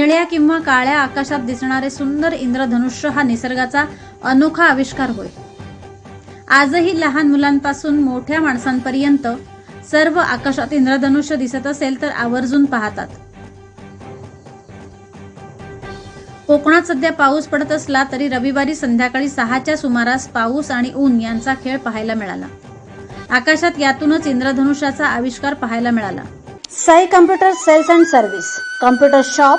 निळ्या किंवा काळ्या आकाशात दिसणारे सुंदर इंद्रधनुष्य हा निसर्गाचा अनोखा आविष्कार होय. आजही लहान मुलांपासून मोठ्या माणसांपर्यंत सर्व आकाशात इंद्रधनुष्य दिसत असेल तर आवर्जून पाहतात. कोकणात सध्या पाऊस पडत असला तरी रविवारी संध्याकाळी सहाच्या सुमारास पाऊस आणि ऊन यांचा खेळ पाहायला मिळाला. आकाशात यातूनच इंद्रधनुष्याचा आविष्कार पाहायला मिळाला. Sai computer sales and service computer shop